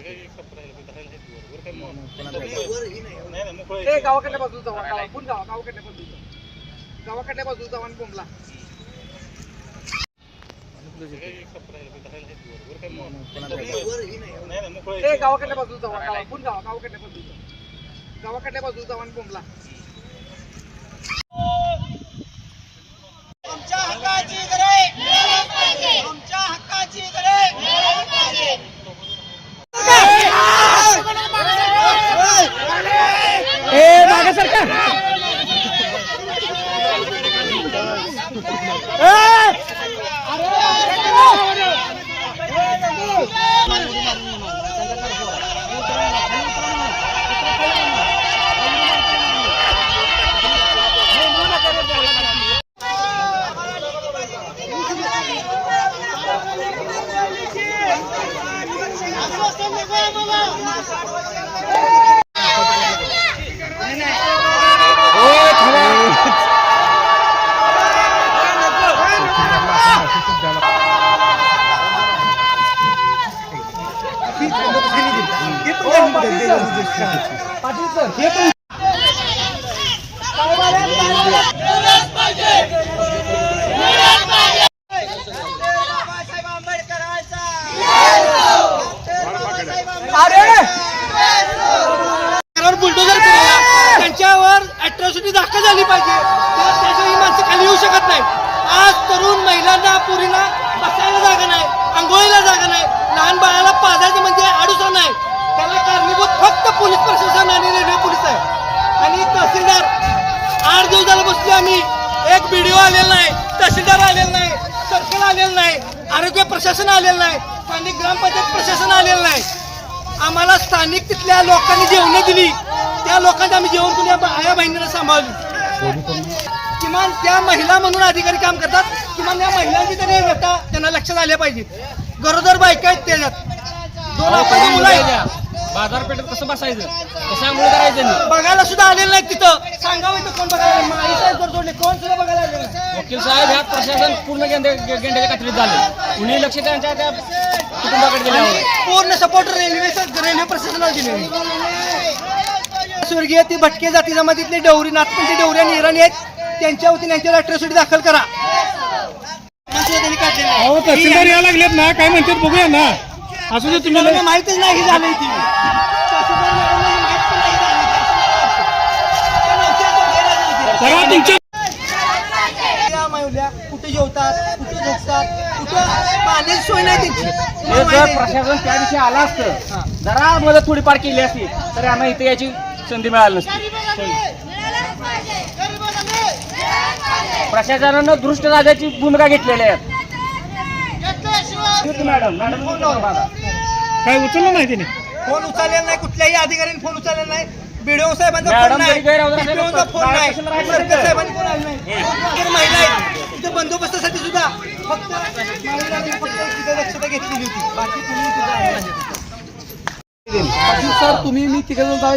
दलित गावाकडल्या बाजूला जावा गावा पण गावा गावाकडल्या बाजूला जावा. गावाकडल्या बाजूला जावा आणि बोंबला ए गावाकडल्या बाजूला जावा गावा पण गावा गावाकडल्या बाजूला जावा. गावाकडल्या बाजूला जावा आणि बोंबला बाबासाहेब बुलडोजर त्यांच्यावर अॅट्रॉसिटी दाखल झाली पाहिजे. तर त्याशिवाय ही माणसं खाली येऊ शकत नाही आज तरुण महिलांना पुरीला दिवसाला बसलो आम्ही. एक व्हिडिओ आलेला नाही तहसीलदार आलेला नाही सर्कल आलेलं नाही आरोग्य प्रशासन आलेलं नाही स्थानिक ग्रामपंचायत प्रशासन आलेलं नाही. आम्हाला स्थानिक तिथल्या लोकांनी जेवण दिली. त्या लोकांनी आम्ही जेवण करून या आया बहिणीला सांभाळली. किमान त्या महिला म्हणून अधिकारी काम करतात. किमान या महिलांची तरी त्यांना लक्षात आल्या पाहिजे गरोदर बायका आहेत त्याच्यात. दोन आपण मुलं आहेत. बाजारपेठेत कसं बसायचं? कसं आंघोळ करायचं बघायला सुद्धा आलेलं नाही तिथं. सांगावं इथं कोण बघायला? माई साहेब जोडले कोण सुद्धा बघायला आलेलं नाही. वकील साहेब ह्या प्रशासन पूर्ण गेंडे गेंड्याच्या कात्रीत झाले. कुणी लक्ष त्यांच्या त्या कुटुंबाकडे दिलं आणि पूर्ण सपोर्ट रेल्वे रेल्वे प्रशासनाला दिले स्वर्गीय ती भटके जाती जमातीतले डवरी नाथपंथी डवरी आणि इराणी आहेत. त्यांच्या वतीने यांच्यावर अॅट्रॉसिटी दाखल करा. असं त्यांनी काढलेलं आहे. अहो तहसीलदार यायला लागलेत ना. काय म्हणतात बघूया ना. असू दे तुम्ही मला माहितच नाही ही झाली ती. या माऊल्या कुठे जेवतात कुठे झोपतात कुठं पाण्याची सोय नाही त्यांची. हे तुम्हाला जर माहिती आहे. प्रशासन त्या दिवशी आलं असतं जरा मदत थोडीफार केली असती तर आम्हाला इथे याची संधी मिळाली नसती. प्रशासनानं दृष्ट राजाची भूमिका घेतलेली आहे. मॅडम मॅडम काय उचललं नाही तिने? फोन उचललेला नाही कुठल्याही अधिकाऱ्याने फोन उचललेला नाही. बीडीओ साहेबांचा फोन नाही. जरी गैरहजर असेल तर DPO चा फोन नाही. सरकार साहेबांनी फोन आला नाही महिला आहेत. इथे बंदोबस्तासाठी सुद्धा फक्त महिलांनी फक्त तिथे दक्षता घेतलेली होती. बाकी कुणी तिथे आलं नाही. सर तुम्ही मी तिकडे जाऊ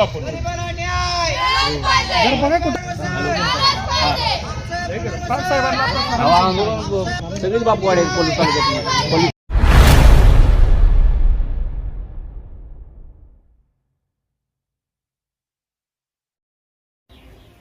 आपण जर बघा कुठं सगळीच बापू वाढेल पोलीस तालुक्यात पोलीस